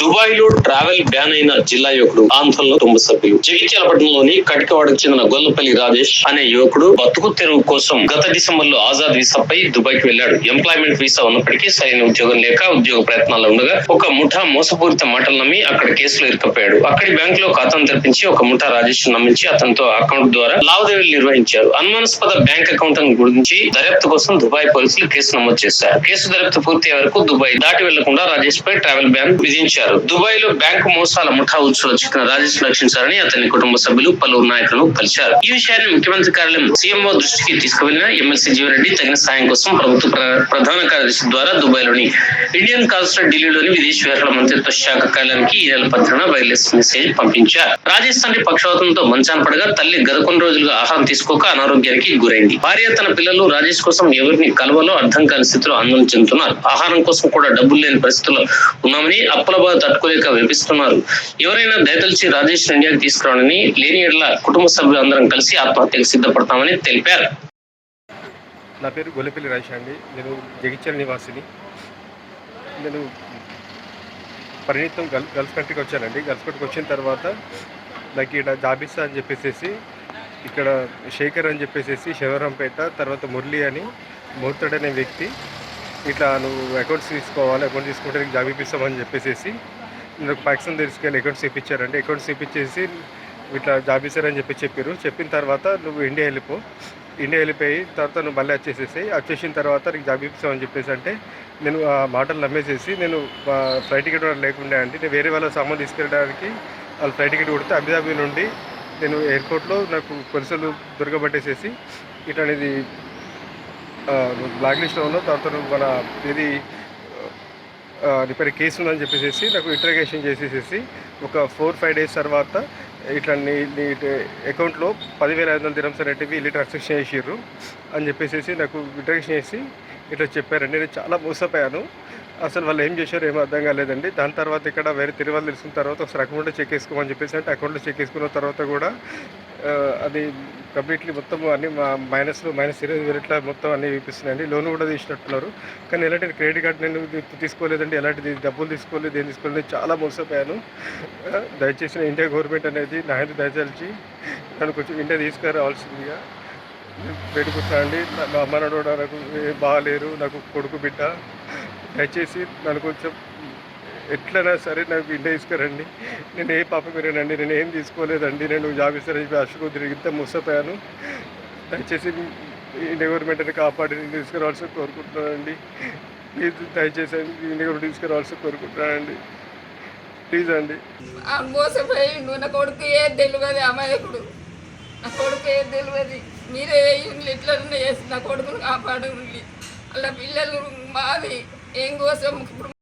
దుబాయ్లో travel ban అయిన జిల్లా యువకుడు ఆందోళన కుటుంబ సభ్యులు. జగిత్యాల పట్టణంలోని కటికవాడకు చెందిన గొల్లపల్లి రాజేష్ అనే యువకుడు బతుకు తెరువు కోసం గత డిసెంబర్లో ఆజాద్ వీసాపై దుబాయ్కి వెళ్ళాడు ఎంప్లాయ్మెంట్ వీసా ఉన్నప్పటికీ సరైన ఉద్యోగం లేక ఉద్యోగ ప్రయత్నాలు ఉండగా ఒక ముఠా మోసపూరిత మాటలు నమ్మి అక్కడ కేసులో ఇరుకపోయాడు. అక్కడి బ్యాంక్లో ఖాతాను తెరిపించి ఒక ముఠా రాజేష్ నమ్మించి అతనితో అకౌంట్ ద్వారా లావాదేవీలు నిర్వహించారు. అనుమానాస్పద బ్యాంక్ అకౌంట్ గురించి దర్యాప్తు కోసం దుబాయ్ పోలీసులు కేసు నమోదు చేశారు. కేసు దర్యాప్తు పూర్తయ్యే వరకు దుబాయ్ దాటి వెళ్ళకుండా రాజేష్ పై ట్రావెల్ బ్యాన్ విధించారు. దుబాయ్లో బ్యాంకు మోసాల ముఠా ఉచ్చులో చిక్కిన రాజేష్ రక్షించారని అతని కుటుంబ సభ్యులు పలువురు నాయకులను కలిశారు. ఈ విషయాన్ని ముఖ్యమంత్రి కార్యాలయం సీఎంఓ దృష్టికి తీసుకువెళ్ళిన ఎమ్మెల్సీ జీవరెడ్డి తగిన సాయం కోసం ప్రభుత్వ ప్రధాన కార్యదర్శి ద్వారా దుబాయ్లోని ఇండియన్ కాన్సులేట్ ఢిల్లీలోని విదేశీ వ్యవహారాల మంత్రిత్వ శాఖ కార్యాలయానికి ఈ నెల పత్రికన వైర్లెస్ మెసేజ్ పంపించారు. రాజేష్ తండ్రి పక్షవాతంతో మంచాన పడగా తల్లి గత కొన్ని రోజులుగా ఆహారం తీసుకోక అనారోగ్యానికి గురైంది. భార్య తన పిల్లలు రాజేష్ కోసం ఎవరిని కలవలో అర్థం కాని స్థితిలో ఆందోళన చెందుతున్నారు. ఆహారం కోసం కూడా డబ్బులు లేని పరిస్థితుల్లో ఉన్నామని అప్పుల బాధ తట్టుకోలేక వినిపిస్తున్నారు ఎవరైనా దయతలిచి రాజేష్ ఇండియాకి తీసుకురావాలని లేని ఎడల కుటుంబ సభ్యులు అందరం కలిసి ఆత్మహత్యకు సిద్ధపడతామని తెలిపారు. నా పేరు గొల్లపల్లి రాజేష్ అండి. నేను జగిత్యాల నివాసిని. నేను పరిణితం గల్ గల్ఫ్ కంట్రీకి వచ్చానండి. గల్ఫ్ కంట్రీకి వచ్చిన తర్వాత నాకు ఇక్కడ జాబిస్తా అని చెప్పేసి ఇక్కడ శేఖర్ అని చెప్పేసి శివరంపేట తర్వాత మురళి అని మూర్తడ్ అనే వ్యక్తి ఇట్లా నువ్వు అకౌంట్స్ తీసుకోవాలి అకౌంట్ తీసుకుంటే నీకు జాబ్ ఇప్పిస్తామని చెప్పేసి నాకు పాకిస్తాన్ తీసుకెళ్ళి అకౌంట్స్ ఇప్పించారండి. అకౌంట్స్ ఇప్పించేసి ఇట్లా జాబ్ ఇస్తారని చెప్పి చెప్పారు చెప్పిన తర్వాత నువ్వు ఇండియా వెళ్ళిపో. ఇండియా వెళ్ళిపోయి తర్వాత నువ్వు మళ్ళీ వచ్చేసేసి వచ్చేసిన తర్వాత నీకు జాబ్ ఇప్పిస్తామని చెప్పేసి అంటే నేను ఆ మాటలు నమ్మేసేసి నేను ఫ్లైట్ టికెట్ లేకుండా అండి. నేను వేరే వాళ్ళ సామాన్ తీసుకెళ్ళడానికి వాళ్ళు ఫ్లైట్ టికెట్ కొడితే అబుదాబి నుండి నేను ఎయిర్పోర్ట్లో నాకు కొలసలు దొరకబట్టేసేసి ఇట్లా అనేది బ్లాక్ లిస్ట్లో ఉన్న తర్వాత నువ్వు మన ఇది రిపేర్ కేసు ఉందని చెప్పేసి నాకు ఇంటర్గేషన్ చేసేసేసి ఒక ఫోర్ ఫైవ్ డేస్ తర్వాత ఇట్లా నీ నీ అకౌంట్లో పదివేల ఐదు వందల దిరమ్స్ అనేటివి ఇల్లు ట్రాన్సాక్షన్ చేసిర్రు అని చెప్పేసి నాకు ఇంటర్గేషన్ చేసి ఇట్లా చెప్పారండి నేను చాలా మోసపోయాను. అసలు వాళ్ళు ఏం చేశారో ఏమో అర్థం కాలేదండి. దాని తర్వాత ఇక్కడ వేరే తిరుమల తెలిసిన తర్వాత ఒకసారి అకౌంట్లో చెక్ వేసుకోమని చెప్పేసి అంటే అకౌంట్లో చెక్ వేసుకున్న తర్వాత కూడా అది కంప్లీట్లీ మొత్తం అన్ని మైనస్ మైనస్ ఇరవై వేలు ఇట్లా మొత్తం అన్ని చూపిస్తున్నాయండి. లోన్ కూడా తీసినట్టున్నారు. కానీ ఎలాంటి క్రెడిట్ కార్డు నేను తీసుకోలేదండి. ఎలాంటిది డబ్బులు తీసుకోలేదు ఏం తీసుకోలేదు. చాలా మోసపోయాను. దయచేసి ఇండియా గవర్నమెంట్ అనేది నా హెల్త్ దయచేసి నన్ను కొంచెం ఇండియా తీసుకురావాల్సిందిగా పెట్టుకుంటానండి నా అమ్మ నాడు కూడా నాకు బాగాలేరు నాకు కొడుకు బిడ్డ. దయచేసి నన్ను కొంచెం ఎట్లైనా సరే నాకు ఇండియా తీసుకురండి. నేను ఏ పాప మీరేనండి నేను ఏం తీసుకోలేదండి. నేను జాబ్ ఇస్తానని చెప్పి అశోక్ తిరిగితే మోసపోయాను. దయచేసి ఇండియా గవర్నమెంట్ని కాపాడి నేను తీసుకురావాల్సి కోరుకుంటున్నానండి. ప్లీజ్ దయచేసి ఇండియా గవర్నమెంట్ తీసుకురావాల్సి కోరుకుంటున్నానండి. ప్లీజ్ అండి. ఆ మోసపోయిండు నా కొడుకు ఏది తెలియదు అమాయకుడు. నా కొడుకు ఏం తెలియదు. మీరే ఇట్లా చేసి నా కొడుకును కాపాడు అలా పిల్లలు మాది. ఏం కోసం ఇప్పుడు